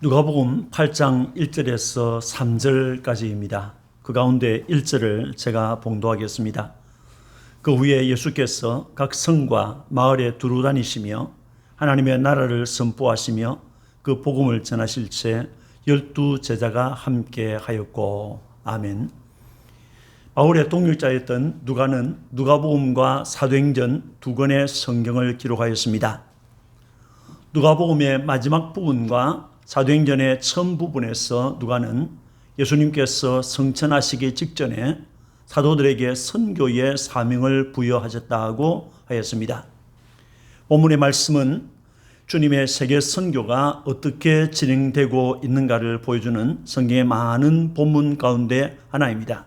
누가복음 8장 1절에서 3절까지입니다. 그 가운데 1절을 제가 봉도하겠습니다. 그 후에 예수께서 각 성과 마을에 두루 다니시며 하나님의 나라를 선포하시며 그 복음을 전하실 때 열두 제자가 함께 하였고 아멘. 바울의 동역자였던 누가는 누가복음과 사도행전 두 권의 성경을 기록하였습니다. 누가복음의 마지막 부분과 사도행전의 처음 부분에서 누가는 예수님께서 성천하시기 직전에 사도들에게 선교의 사명을 부여하셨다고 하였습니다. 본문의 말씀은 주님의 세계 선교가 어떻게 진행되고 있는가를 보여주는 성경의 많은 본문 가운데 하나입니다.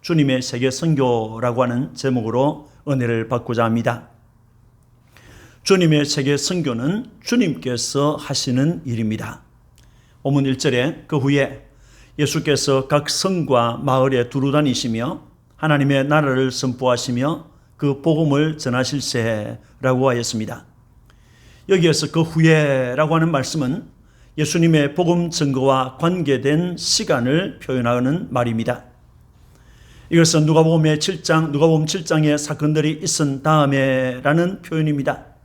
주님의 세계 선교라고 하는 제목으로 은혜를 받고자 합니다. 주님의 세계 선교는 주님께서 하시는 일입니다. 오문 1절에 그 후에 예수께서 각 성과 마을에 두루 다니시며 하나님의 나라를 선포하시며 그 복음을 전하실세라고 하였습니다. 여기에서 그 후에라고 하는 말씀은 예수님의 복음 증거와 관계된 시간을 표현하는 말입니다. 이것은 누가복음의 7장, 누가복음 7장의 사건들이 있은 다음에라는 표현입니다.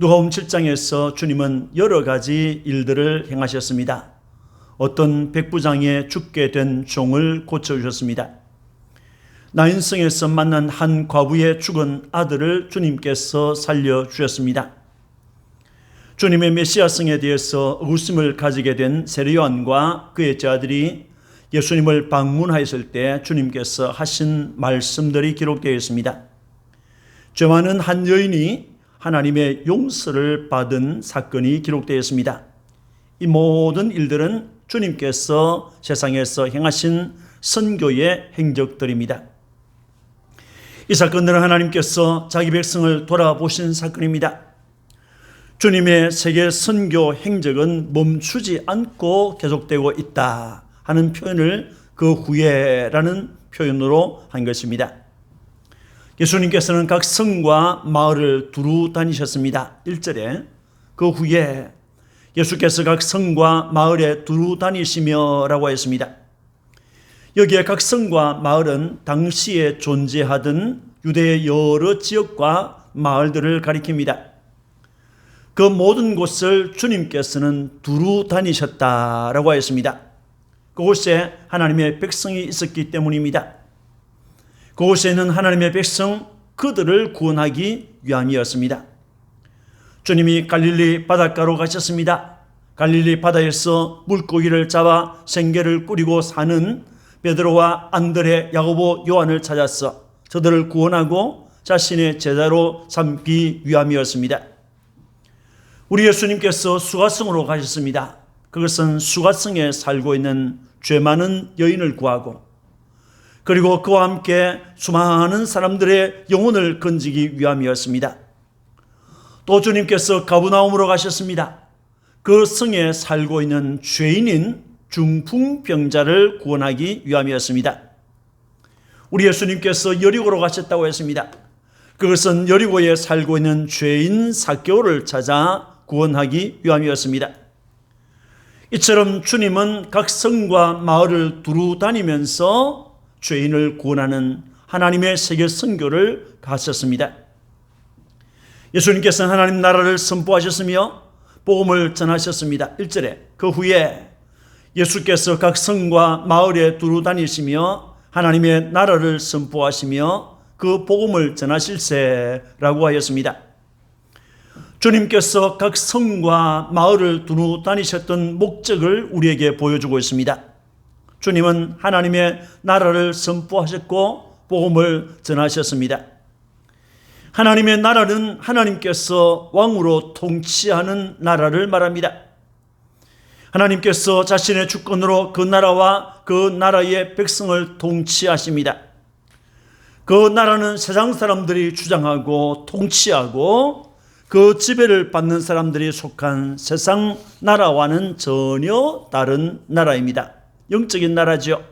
누가복음 7장에서 주님은 여러 가지 일들을 행하셨습니다. 어떤 백부장에 죽게 된 종을 고쳐주셨습니다. 나인성에서 만난 한 과부의 죽은 아들을 주님께서 살려주셨습니다. 주님의 메시아성에 대해서 의구심을 가지게 된 세례요한과 그의 자들이 예수님을 방문하였을 때 주님께서 하신 말씀들이 기록되어 있습니다. 죄 많은 한 여인이 하나님의 용서를 받은 사건이 기록되어 있습니다. 이 모든 일들은 주님께서 세상에서 행하신 선교의 행적들입니다. 이 사건들은 하나님께서 자기 백성을 돌아보신 사건입니다. 주님의 세계 선교 행적은 멈추지 않고 계속되고 있다 하는 표현을 그 후에라는 표현으로 한 것입니다. 예수님께서는 각 성과 마을을 두루 다니셨습니다. 1절에 그 후에 예수께서 각 성과 마을에 두루 다니시며라고 했습니다. 여기에 각 성과 마을은 당시에 존재하던 유대의 여러 지역과 마을들을 가리킵니다. 그 모든 곳을 주님께서는 두루 다니셨다라고 하였습니다. 그곳에 하나님의 백성이 있었기 때문입니다. 그곳에는 하나님의 백성 그들을 구원하기 위함이었습니다. 주님이 갈릴리 바닷가로 가셨습니다. 갈릴리 바다에서 물고기를 잡아 생계를 꾸리고 사는 베드로와 안드레, 야고보, 요한을 찾아서 저들을 구원하고 자신의 제자로 삼기 위함이었습니다. 우리 예수님께서 수가성으로 가셨습니다. 그것은 수가성에 살고 있는 죄 많은 여인을 구하고 그리고 그와 함께 수많은 사람들의 영혼을 건지기 위함이었습니다. 또 주님께서 가브나움으로 가셨습니다. 그 성에 살고 있는 죄인인 중풍병자를 구원하기 위함이었습니다. 우리 예수님께서 여리고로 가셨다고 했습니다. 그것은 여리고에 살고 있는 죄인 사개오를 찾아 구원하기 위함이었습니다. 이처럼 주님은 각 성과 마을을 두루 다니면서 죄인을 구원하는 하나님의 세계 선교를 가셨습니다. 예수님께서는 하나님 나라를 선포하셨으며 복음을 전하셨습니다. 1절에 그 후에 예수께서 각 성과 마을에 두루 다니시며 하나님의 나라를 선포하시며 그 복음을 전하실세라고 하였습니다. 주님께서 각 성과 마을을 두루 다니셨던 목적을 우리에게 보여주고 있습니다. 주님은 하나님의 나라를 선포하셨고 복음을 전하셨습니다. 하나님의 나라는 하나님께서 왕으로 통치하는 나라를 말합니다. 하나님께서 자신의 주권으로 그 나라와 그 나라의 백성을 통치하십니다. 그 나라는 세상 사람들이 주장하고 통치하고 그 지배를 받는 사람들이 속한 세상 나라와는 전혀 다른 나라입니다. 영적인 나라죠.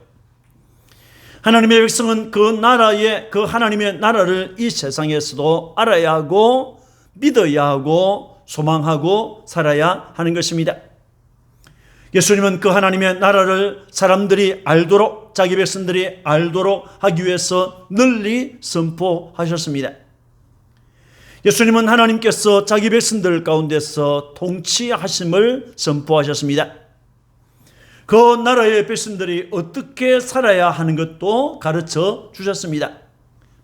하나님의 백성은 그 나라의 그 하나님의 나라를 이 세상에서도 알아야 하고 믿어야 하고 소망하고 살아야 하는 것입니다. 예수님은 그 하나님의 나라를 사람들이 알도록 자기 백성들이 알도록 하기 위해서 널리 선포하셨습니다. 예수님은 하나님께서 자기 백성들 가운데서 통치하심을 선포하셨습니다. 그 나라의 백성들이 어떻게 살아야 하는 것도 가르쳐 주셨습니다.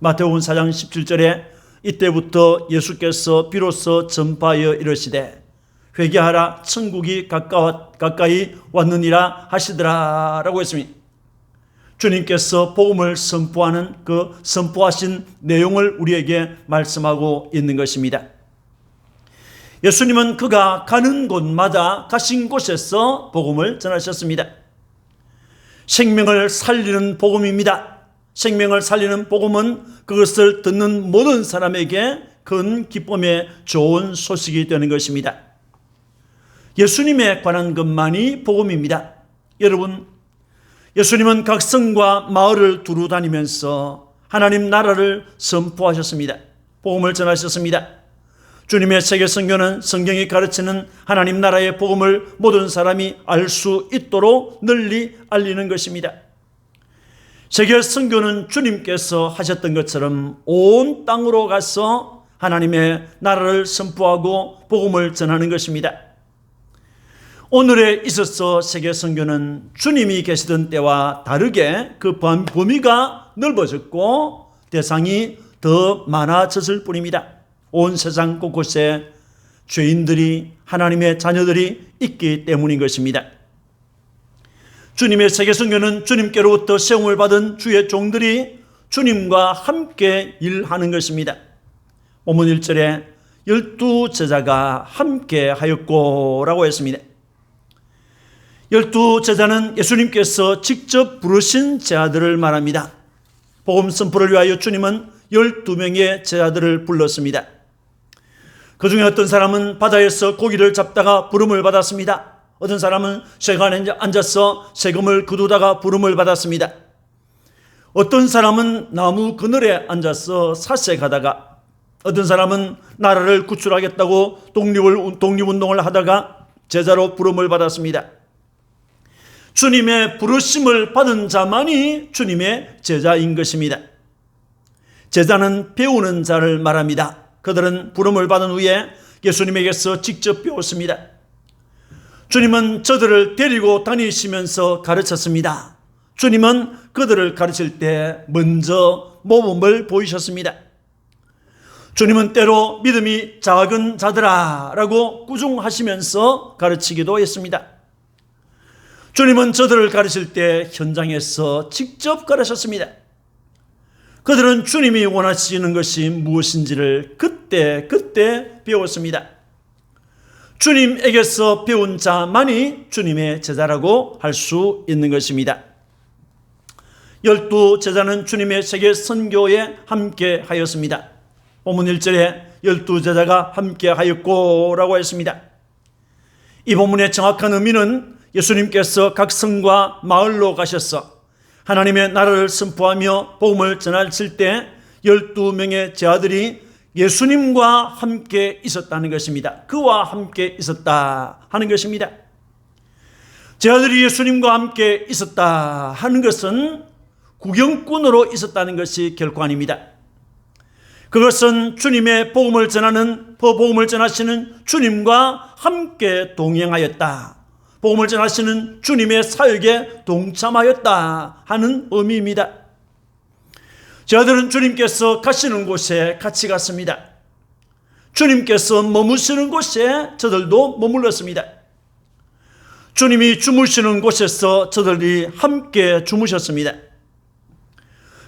마태복음 4장 17절에 이때부터 예수께서 비로소 전파하여 이르시되 회개하라 천국이 가까워, 가까이 왔느니라 하시더라라고 했습니다. 주님께서 복음을 선포하는 그 선포하신 내용을 우리에게 말씀하고 있는 것입니다. 예수님은 그가 가는 곳마다 가신 곳에서 복음을 전하셨습니다. 생명을 살리는 복음입니다. 생명을 살리는 복음은 그것을 듣는 모든 사람에게 큰 기쁨의 좋은 소식이 되는 것입니다. 예수님에 관한 것만이 복음입니다. 여러분, 예수님은 각 성과 마을을 두루 다니면서 하나님 나라를 선포하셨습니다. 복음을 전하셨습니다. 주님의 세계 성교는 성경이 가르치는 하나님 나라의 복음을 모든 사람이 알 수 있도록 널리 알리는 것입니다. 세계 성교는 주님께서 하셨던 것처럼 온 땅으로 가서 하나님의 나라를 선포하고 복음을 전하는 것입니다. 오늘에 있어서 세계 선교는 주님이 계시던 때와 다르게 그 범위가 넓어졌고 대상이 더 많아졌을 뿐입니다. 온 세상 곳곳에 죄인들이 하나님의 자녀들이 있기 때문인 것입니다. 주님의 세계 선교는 주님께로부터 세움을 받은 주의 종들이 주님과 함께 일하는 것입니다. 오문 1절에 열두 제자가 함께 하였고 라고 했습니다. 열두 제자는 예수님께서 직접 부르신 제자들을 말합니다. 복음 선포를 위하여 주님은 열두 명의 제자들을 불렀습니다. 그 중에 어떤 사람은 바다에서 고기를 잡다가 부름을 받았습니다. 어떤 사람은 세간에 앉아서 세금을 거두다가 부름을 받았습니다. 어떤 사람은 나무 그늘에 앉아서 사색하다가 어떤 사람은 나라를 구출하겠다고 독립을, 독립운동을 하다가 제자로 부름을 받았습니다. 주님의 부르심을 받은 자만이 주님의 제자인 것입니다. 제자는 배우는 자를 말합니다. 그들은 부름을 받은 후에 예수님에게서 직접 배웠습니다. 주님은 저들을 데리고 다니시면서 가르쳤습니다. 주님은 그들을 가르칠 때 먼저 모범을 보이셨습니다. 주님은 때로 믿음이 작은 자들아 라고 꾸중하시면서 가르치기도 했습니다. 주님은 저들을 가르칠 때 현장에서 직접 가르쳤습니다. 그들은 주님이 원하시는 것이 무엇인지를 그때 그때 배웠습니다. 주님에게서 배운 자만이 주님의 제자라고 할 수 있는 것입니다. 열두 제자는 주님의 세계 선교에 함께 하였습니다. 본문 1절에 열두 제자가 함께 하였고 라고 했습니다. 이 본문의 정확한 의미는 예수님께서 각 성과 마을로 가셔서 하나님의 나라를 선포하며 복음을 전하실 때 12명의 제자들이 예수님과 함께 있었다는 것입니다. 그와 함께 있었다 하는 것입니다. 제자들이 예수님과 함께 있었다 하는 것은 구경꾼으로 있었다는 것이 결코 아닙니다. 그것은 주님의 복음을 전하는 복음을 전하시는 주님과 함께 동행하였다. 복음을 전하시는 주님의 사역에 동참하였다 하는 의미입니다. 저들은 주님께서 가시는 곳에 같이 갔습니다. 주님께서 머무시는 곳에 저들도 머물렀습니다. 주님이 주무시는 곳에서 저들이 함께 주무셨습니다.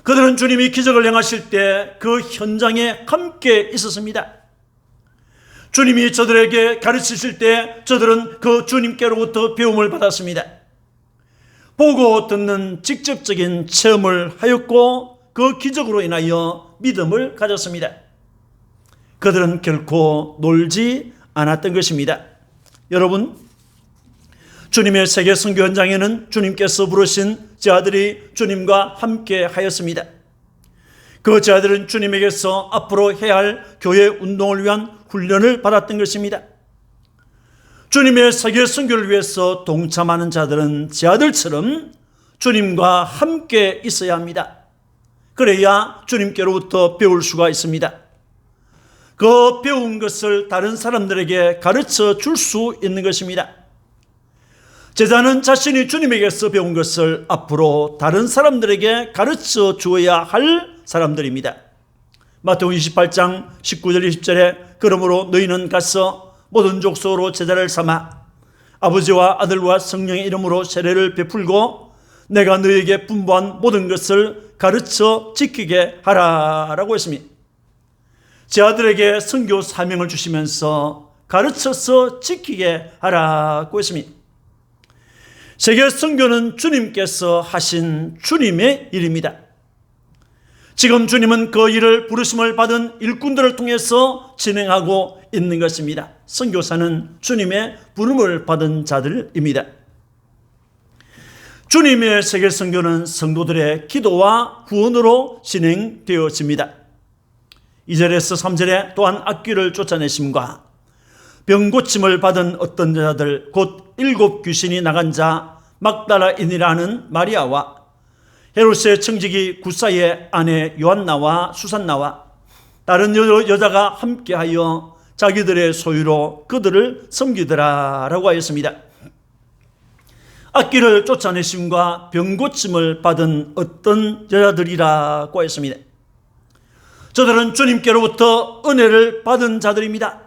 그들은 주님이 기적을 행하실 때 그 현장에 함께 있었습니다. 주님이 저들에게 가르치실 때 저들은 그 주님께로부터 배움을 받았습니다. 보고 듣는 직접적인 체험을 하였고 그 기적으로 인하여 믿음을 가졌습니다. 그들은 결코 놀지 않았던 것입니다. 여러분, 주님의 세계 선교 현장에는 주님께서 부르신 자들이 주님과 함께 하였습니다. 그 자들은 주님에게서 앞으로 해야 할 교회 운동을 위한 훈련을 받았던 것입니다. 주님의 세계 선교를 위해서 동참하는 자들은 제 아들처럼 주님과 함께 있어야 합니다. 그래야 주님께로부터 배울 수가 있습니다. 그 배운 것을 다른 사람들에게 가르쳐 줄 수 있는 것입니다. 제자는 자신이 주님에게서 배운 것을 앞으로 다른 사람들에게 가르쳐 주어야 할 사람들입니다. 마태복음 28장 19절 20절에 그러므로 너희는 가서 모든 족속으로 제자를 삼아 아버지와 아들과 성령의 이름으로 세례를 베풀고 내가 너희에게 분부한 모든 것을 가르쳐 지키게 하라라고 했습니다. 제 아들에게 선교 사명을 주시면서 가르쳐서 지키게 하라고 했습니다. 세계 선교는 주님께서 하신 주님의 일입니다. 지금 주님은 그 일을 부르심을 받은 일꾼들을 통해서 진행하고 있는 것입니다. 선교사는 주님의 부름을 받은 자들입니다. 주님의 세계 선교는 성도들의 기도와 후원으로 진행되어집니다. 2절에서 3절에 또한 악귀를 쫓아내심과 병 고침을 받은 어떤 자들 곧 일곱 귀신이 나간 자 막달라인이라는 마리아와 헤롯의 청지기 구사의 아내 요한나와 수산나와 다른 여, 여자가 함께하여 자기들의 소유로 그들을 섬기더라라고 하였습니다. 악기를 쫓아내심과 병고침을 받은 어떤 여자들이라고 했습니다. 저들은 주님께로부터 은혜를 받은 자들입니다.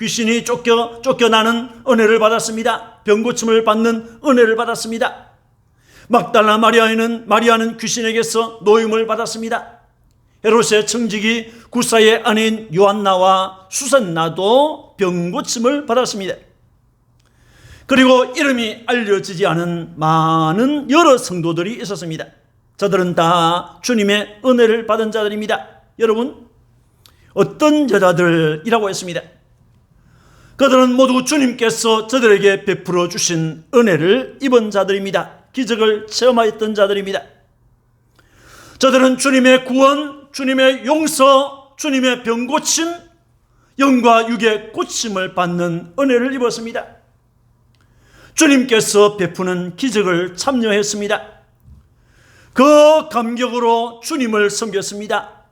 귀신이 쫓겨, 쫓겨나는 은혜를 받았습니다. 병고침을 받는 은혜를 받았습니다. 막달라 마리아는 마리아는 귀신에게서 노임을 받았습니다. 헤롯의 청직이 구사의 아내인 요한나와 수산나도 병고침을 받았습니다. 그리고 이름이 알려지지 않은 많은 여러 성도들이 있었습니다. 저들은 다 주님의 은혜를 받은 자들입니다. 여러분, 어떤 여자들이라고 했습니다. 그들은 모두 주님께서 저들에게 베풀어 주신 은혜를 입은 자들입니다. 기적을 체험하였던 자들입니다. 저들은 주님의 구원, 주님의 용서, 주님의 병 고침, 영과 육의 고침을 받는 은혜를 입었습니다. 주님께서 베푸는 기적을 참여했습니다. 그 감격으로 주님을 섬겼습니다.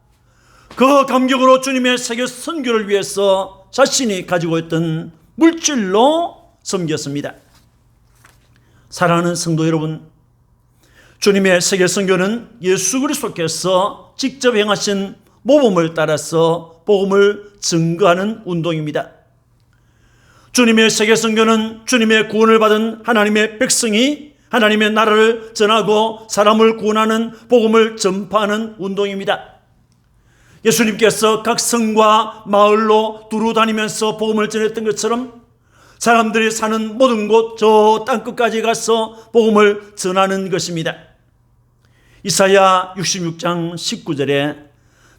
그 감격으로 주님의 세계 선교를 위해서 자신이 가지고 있던 물질로 섬겼습니다. 사랑하는 성도 여러분, 주님의 세계 선교는 예수 그리스도께서 직접 행하신 모범을 따라서 복음을 증거하는 운동입니다. 주님의 세계 선교는 주님의 구원을 받은 하나님의 백성이 하나님의 나라를 전하고 사람을 구원하는 복음을 전파하는 운동입니다. 예수님께서 각 성과 마을로 두루 다니면서 복음을 전했던 것처럼 사람들이 사는 모든 곳 저 땅끝까지 가서 복음을 전하는 것입니다. 이사야 66장 19절에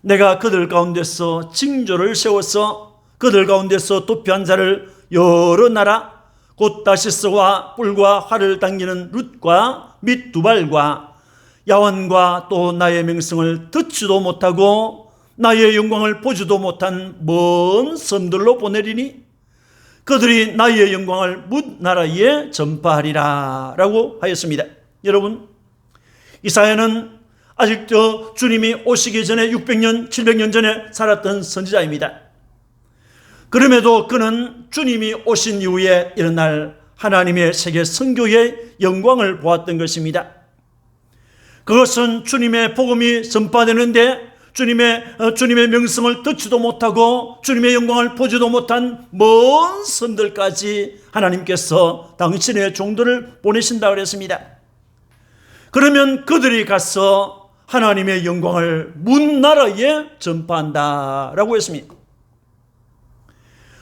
내가 그들 가운데서 징조를 세워서 그들 가운데서 도피한 자를 여러 나라 곧 다시스와 뿔과 활을 당기는 룻과 및 두발과 야완과 또 나의 명성을 듣지도 못하고 나의 영광을 보지도 못한 먼 섬들로 보내리니 그들이 나의 영광을 묻 나라에 전파하리라 라고 하였습니다. 여러분 이사야는 아직도 주님이 오시기 전에 600년 700년 전에 살았던 선지자입니다. 그럼에도 그는 주님이 오신 이후에 일어날 하나님의 세계 선교의 영광을 보았던 것입니다. 그것은 주님의 복음이 전파되는데 주님의 어, 주님의 명성을 듣지도 못하고 주님의 영광을 보지도 못한 먼 선들까지 하나님께서 당신의 종들을 보내신다 그랬습니다. 그러면 그들이 가서 하나님의 영광을 문 나라에 전파한다라고 했습니다.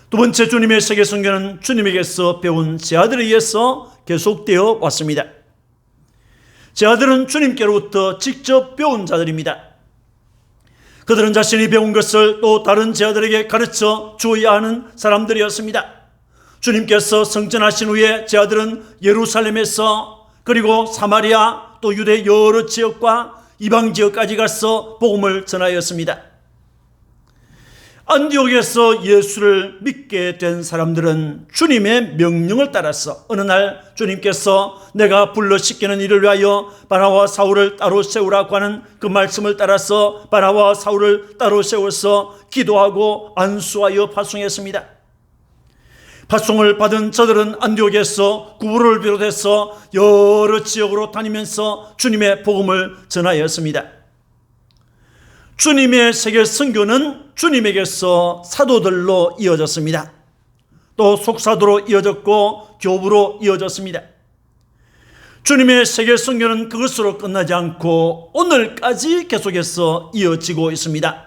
두 번째 주님의 세계 선교는 주님에게서 배운 제 아들에 의해서 계속되어 왔습니다. 제 아들은 주님께로부터 직접 배운 자들입니다. 그들은 자신이 배운 것을 또 다른 제 아들에게 가르쳐 주어야 하는 사람들이었습니다. 주님께서 성전하신 후에 제 아들은 예루살렘에서 그리고 사마리아 또 유대 여러 지역과 이방 지역까지 가서 복음을 전하였습니다. 안디옥에서 예수를 믿게 된 사람들은 주님의 명령을 따라서 어느 날 주님께서 내가 불러 씻기는 일을 위하여 바나와 사울을 따로 세우라고 하는 그 말씀을 따라서 바나와 사울을 따로 세워서 기도하고 안수하여 파송했습니다. 파송을 받은 저들은 안디옥에서 구부를 비롯해서 여러 지역으로 다니면서 주님의 복음을 전하였습니다. 주님의 세계 선교는 주님에게서 사도들로 이어졌습니다. 또 속사도로 이어졌고 교부로 이어졌습니다. 주님의 세계 선교는 그것으로 끝나지 않고 오늘까지 계속해서 이어지고 있습니다.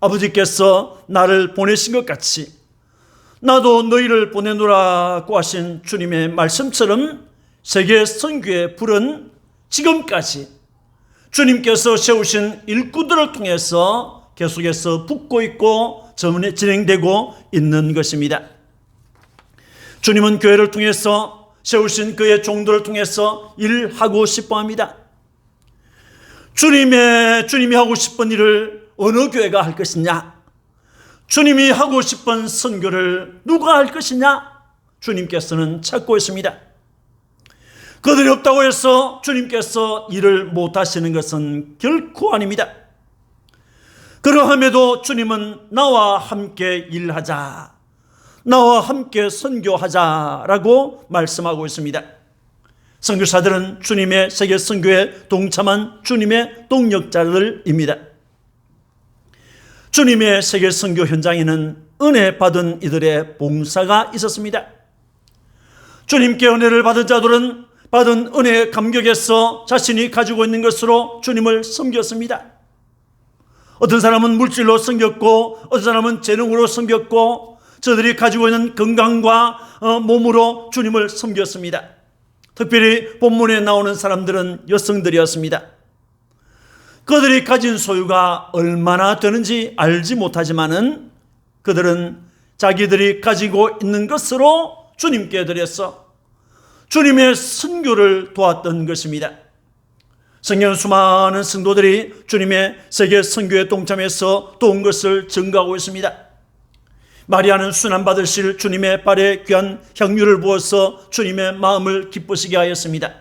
아버지께서 나를 보내신 것 같이 나도 너희를 보내노라고 하신 주님의 말씀처럼 세계 선교의 불은 지금까지 주님께서 세우신 일꾼들을 통해서 계속해서 붙고 있고 전에 진행되고 있는 것입니다. 주님은 교회를 통해서 세우신 그의 종들을 통해서 일하고 싶어 합니다. 주님의, 주님이 하고 싶은 일을 어느 교회가 할 것이냐? 주님이 하고 싶은 선교를 누가 할 것이냐? 주님께서는 찾고 있습니다. 그들이 없다고 해서 주님께서 일을 못 하시는 것은 결코 아닙니다. 그러함에도 주님은 나와 함께 일하자. 나와 함께 선교하자라고 말씀하고 있습니다. 선교사들은 주님의 세계 선교에 동참한 주님의 동력자들입니다. 주님의 세계 선교 현장에는 은혜 받은 이들의 봉사가 있었습니다. 주님께 은혜를 받은 자들은 받은 은혜의 감격에서 자신이 가지고 있는 것으로 주님을 섬겼습니다. 어떤 사람은 물질로 섬겼고, 어떤 사람은 재능으로 섬겼고, 저들이 가지고 있는 건강과 어, 몸으로 주님을 섬겼습니다. 특별히 본문에 나오는 사람들은 여성들이었습니다. 그들이 가진 소유가 얼마나 되는지 알지 못하지만은 그들은 자기들이 가지고 있는 것으로 주님께 드렸어 주님의 선교를 도왔던 것입니다. 성경 수많은 성도들이 주님의 세계 선교에 동참해서 도운 것을 증거하고 있습니다. 마리아는 순환 받으실 주님의 발에 귀한 향유를 부어서 주님의 마음을 기쁘시게 하였습니다.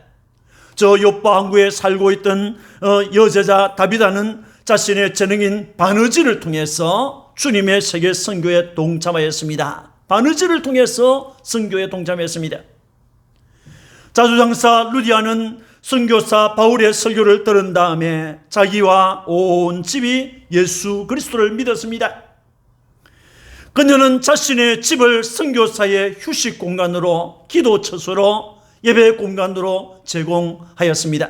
저 요파 항구에 살고 있던 어, 여제자 다비다는 자신의 재능인 바느질을 통해서 주님의 세계 선교에 동참하였습니다. 바느질을 통해서 선교에 동참했습니다. 자주장사 루디아는 선교사 바울의 설교를 들은 다음에 자기와 온 집이 예수 그리스도를 믿었습니다. 그녀는 자신의 집을 선교사의 휴식 공간으로 기도 처소로 예배 공간으로 제공하였습니다.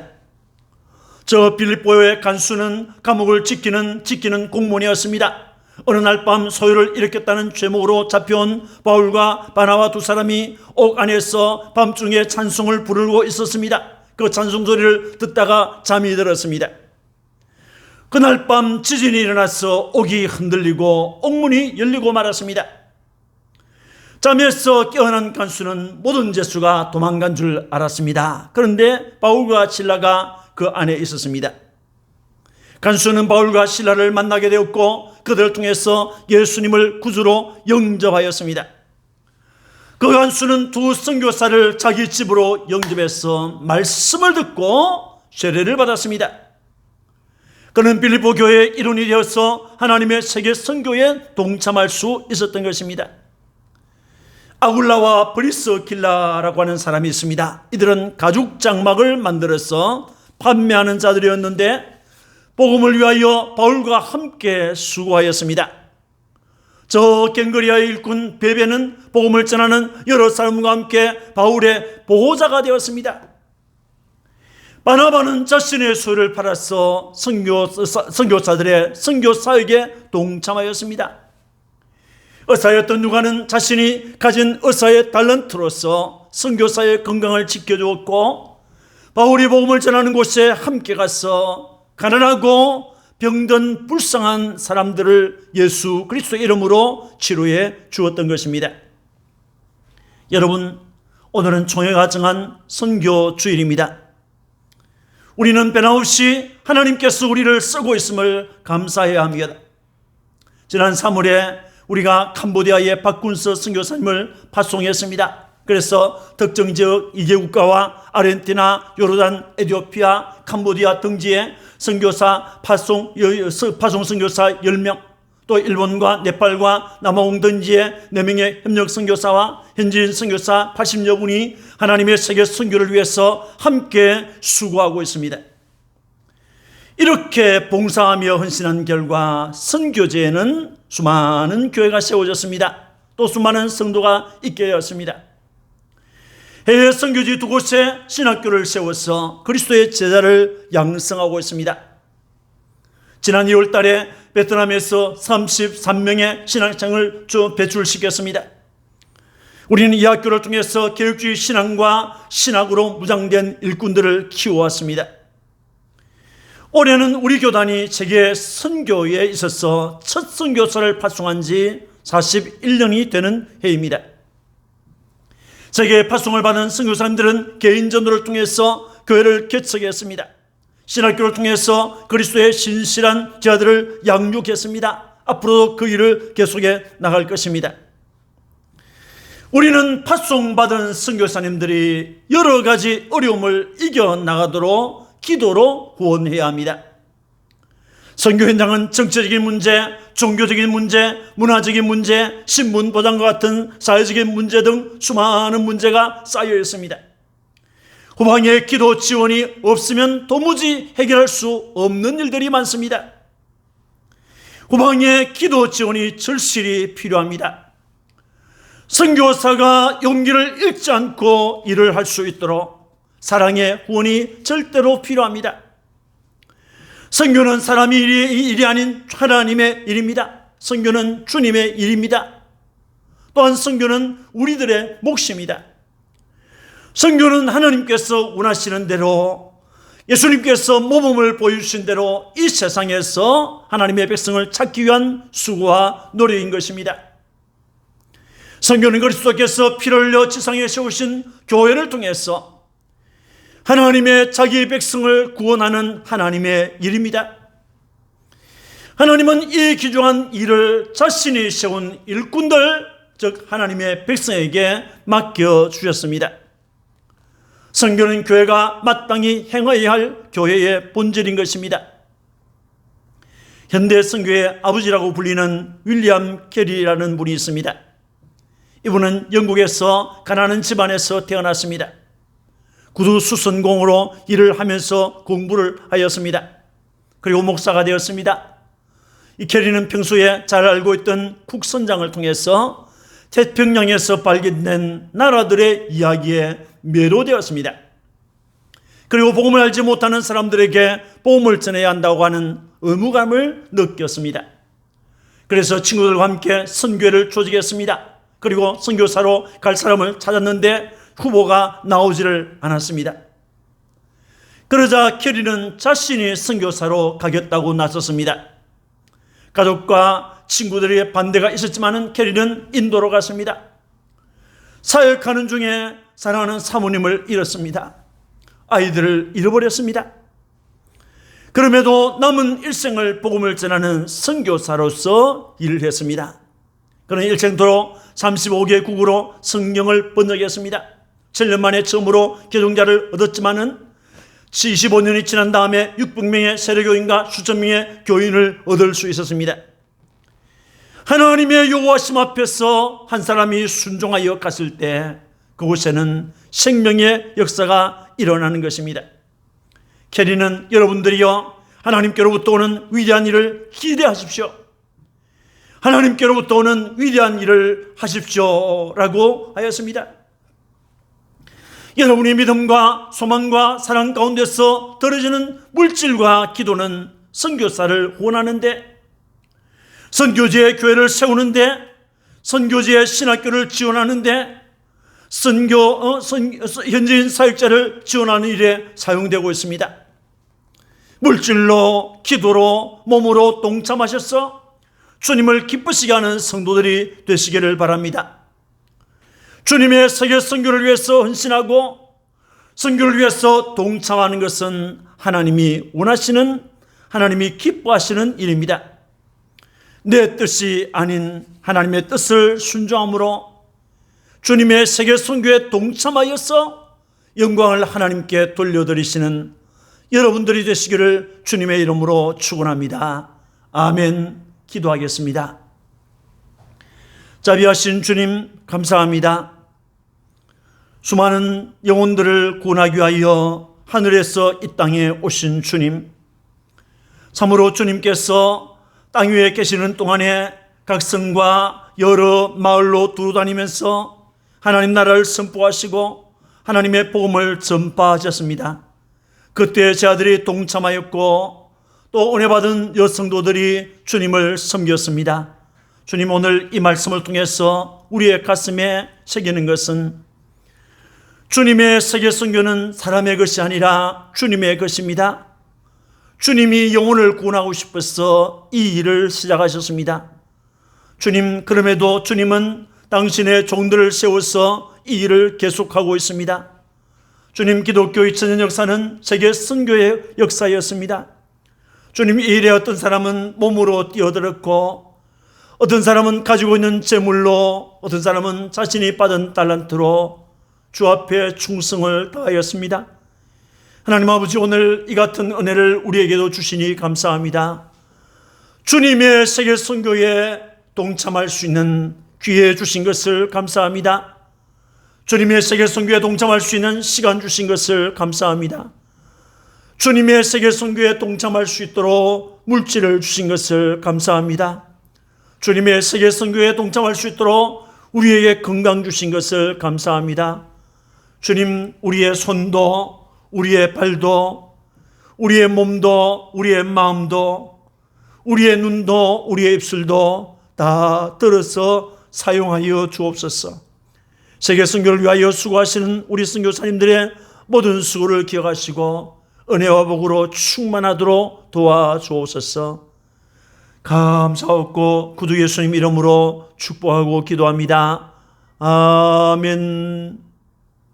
저 빌립보의 간수는 감옥을 지키는 지키는 공무원이었습니다. 어느 날 밤 소유를 일으켰다는 죄목으로 잡혀온 바울과 바나와 두 사람이 옥 안에서 밤중에 찬송을 부르고 있었습니다. 그 찬송 소리를 듣다가 잠이 들었습니다. 그날 밤 지진이 일어나서 옥이 흔들리고 옥문이 열리고 말았습니다. 잠에서 깨어난 간수는 모든 죄수가 도망간 줄 알았습니다. 그런데 바울과 신라가 그 안에 있었습니다. 간수는 바울과 신라를 만나게 되었고 그들을 통해서 예수님을 구주로 영접하였습니다. 그 간수는 두 선교사를 자기 집으로 영접해서 말씀을 듣고 세례를 받았습니다. 그는 빌리보 교회의 일원이 되어서 하나님의 세계 선교에 동참할 수 있었던 것입니다. 아굴라와 브리스길라라고 하는 사람이 있습니다. 이들은 가죽 장막을 만들어서 판매하는 자들이었는데 복음을 위하여 바울과 함께 수고하였습니다. 저 갱거리아의 일꾼 베베는 복음을 전하는 여러 사람과 함께 바울의 보호자가 되었습니다. 바나바는 자신의 소유를 팔아서 선교사, 선교사들의 선교사에게 동참하였습니다. 의사였던 누가는 자신이 가진 의사의 달란트로서 선교사의 건강을 지켜주었고 바울이 복음을 전하는 곳에 함께 가서 가난하고 병든 불쌍한 사람들을 예수 그리스도 이름으로 치료해 주었던 것입니다. 여러분, 오늘은 총회가 정한 선교 주일입니다. 우리는 변함없이 하나님께서 우리를 쓰고 있음을 감사해야 합니다. 지난 3월에 우리가 캄보디아의 박군서 선교사님을 파송했습니다. 그래서 특정 지역 2개 국가와 아르헨티나, 요르단, 에티오피아, 캄보디아 등지에 선교사 파송 여- 파송 선교사 10명 또 일본과 네팔과 남아공 등지에 4명의 협력 선교사와 현지인 선교사 80여 분이 하나님의 세계 선교를 위해서 함께 수고하고 있습니다. 이렇게 봉사하며 헌신한 결과 선교제에는 수많은 교회가 세워졌습니다. 또 수많은 성도가 있게 되었습니다. 해외 선교지 두 곳에 신학교를 세워서 그리스도의 제자를 양성하고 있습니다. 지난 2월 달에 베트남에서 33명의 신학생을 배출시켰습니다. 우리는 이 학교를 통해서 교육주의 신앙과 신학으로 무장된 일꾼들을 키워왔습니다. 올해는 우리 교단이 세계 선교에 있어서 첫 선교사를 파송한 지 41년이 되는 해입니다. 세계 파송을 받은 선교사님들은 개인 전도를 통해서 교회를 개척했습니다. 신학교를 통해서 그리스도의 신실한 제자들을 양육했습니다. 앞으로도 그 일을 계속해 나갈 것입니다. 우리는 파송받은 선교사님들이 여러 가지 어려움을 이겨 나가도록 기도로 후원해야 합니다. 선교 현장은 정치적인 문제, 종교적인 문제, 문화적인 문제, 신분 보장과 같은 사회적인 문제 등 수많은 문제가 쌓여 있습니다. 후방의 기도 지원이 없으면 도무지 해결할 수 없는 일들이 많습니다. 후방의 기도 지원이 절실히 필요합니다. 선교사가 용기를 잃지 않고 일을 할 수 있도록 사랑의 후원이 절대로 필요합니다. 선교는 사람의 일이, 일이 아닌 하나님의 일입니다. 선교는 주님의 일입니다. 또한 선교는 우리들의 몫입니다. 선교는 하나님께서 원하시는 대로 예수님께서 모범을 보여주신 대로 이 세상에서 하나님의 백성을 찾기 위한 수고와 노력인 것입니다. 선교는 그리스도께서 피를 흘려 지상에 세우신 교회를 통해서 하나님의 자기 백성을 구원하는 하나님의 일입니다. 하나님은 이 귀중한 일을 자신이 세운 일꾼들, 즉 하나님의 백성에게 맡겨 주셨습니다. 선교는 교회가 마땅히 행해야 할 교회의 본질인 것입니다. 현대 선교의 아버지라고 불리는 윌리엄 캐리라는 분이 있습니다. 이분은 영국에서 가난한 집안에서 태어났습니다. 구두 수선공으로 일을 하면서 공부를 하였습니다. 그리고 목사가 되었습니다. 이 캐리는 평소에 잘 알고 있던 국선장을 통해서 태평양에서 발견된 나라들의 이야기에 매료되었습니다. 그리고 복음을 알지 못하는 사람들에게 복음을 전해야 한다고 하는 의무감을 느꼈습니다. 그래서 친구들과 함께 선교를 조직했습니다. 그리고 선교사로 갈 사람을 찾았는데 후보가 나오지를 않았습니다. 그러자 캐리는 자신이 선교사로 가겠다고 나섰습니다. 가족과 친구들의 반대가 있었지만 캐리는 인도로 갔습니다. 사역하는 중에 사랑하는 사모님을 잃었습니다. 아이들을 잃어버렸습니다. 그럼에도 남은 일생을 복음을 전하는 선교사로서 일을 했습니다. 그는 일생도로 35개 국으로 성경을 번역했습니다. 7년 만에 처음으로 개종자를 얻었지만은 75년이 지난 다음에 600명의 세례교인과 수천 명의 교인을 얻을 수 있었습니다. 하나님의 요구하심 앞에서 한 사람이 순종하여 갔을 때 그곳에는 생명의 역사가 일어나는 것입니다. 캐리는 여러분들이요 하나님께로부터 오는 위대한 일을 기대하십시오. 하나님께로부터 오는 위대한 일을 하십시오라고 하였습니다. 여러분의 믿음과 소망과 사랑 가운데서 떨어지는 물질과 기도는 선교사를 원하는데 선교지의 교회를 세우는데 선교지의 신학교를 지원하는데 선교 어, 선, 현지인 사역자를 지원하는 일에 사용되고 있습니다. 물질로 기도로 몸으로 동참하셔서 주님을 기쁘시게 하는 성도들이 되시기를 바랍니다. 주님의 세계 선교를 위해서 헌신하고 선교를 위해서 동참하는 것은 하나님이 원하시는 하나님이 기뻐하시는 일입니다. 내 뜻이 아닌 하나님의 뜻을 순종함으로 주님의 세계 선교에 동참하여서 영광을 하나님께 돌려드리시는 여러분들이 되시기를 주님의 이름으로 축원합니다. 아멘. 기도하겠습니다. 자비하신 주님 감사합니다. 수많은 영혼들을 구원하기 위하여 하늘에서 이 땅에 오신 주님. 참으로 주님께서 땅 위에 계시는 동안에 각 성과 여러 마을로 두루 다니면서 하나님 나라를 선포하시고 하나님의 복음을 전파하셨습니다. 그때 제 아들이 동참하였고 또 은혜 받은 여성도들이 주님을 섬겼습니다. 주님 오늘 이 말씀을 통해서 우리의 가슴에 새기는 것은 주님의 세계 선교는 사람의 것이 아니라 주님의 것입니다. 주님이 영혼을 구원하고 싶어서 이 일을 시작하셨습니다. 주님, 그럼에도 주님은 당신의 종들을 세워서 이 일을 계속하고 있습니다. 주님, 기독교 2000년 역사는 세계 선교의 역사였습니다. 주님, 이 일에 어떤 사람은 몸으로 뛰어들었고, 어떤 사람은 가지고 있는 재물로, 어떤 사람은 자신이 받은 달란트로 주 앞에 충성을 다하였습니다. 하나님 아버지 오늘 이 같은 은혜를 우리에게도 주시니 감사합니다. 주님의 세계 선교에 동참할 수 있는 기회 주신 것을 감사합니다. 주님의 세계 선교에 동참할 수 있는 시간 주신 것을 감사합니다. 주님의 세계 선교에 동참할 수 있도록 물질을 주신 것을 감사합니다. 주님의 세계 선교에 동참할 수 있도록 우리에게 건강 주신 것을 감사합니다. 주님, 우리의 손도 우리의 발도, 우리의 몸도, 우리의 마음도, 우리의 눈도, 우리의 입술도 다 들어서 사용하여 주옵소서. 세계 선교를 위하여 수고하시는 우리 선교사님들의 모든 수고를 기억하시고 은혜와 복으로 충만하도록 도와주옵소서. 감사하고 구주 예수님 이름으로 축복하고 기도합니다. 아멘.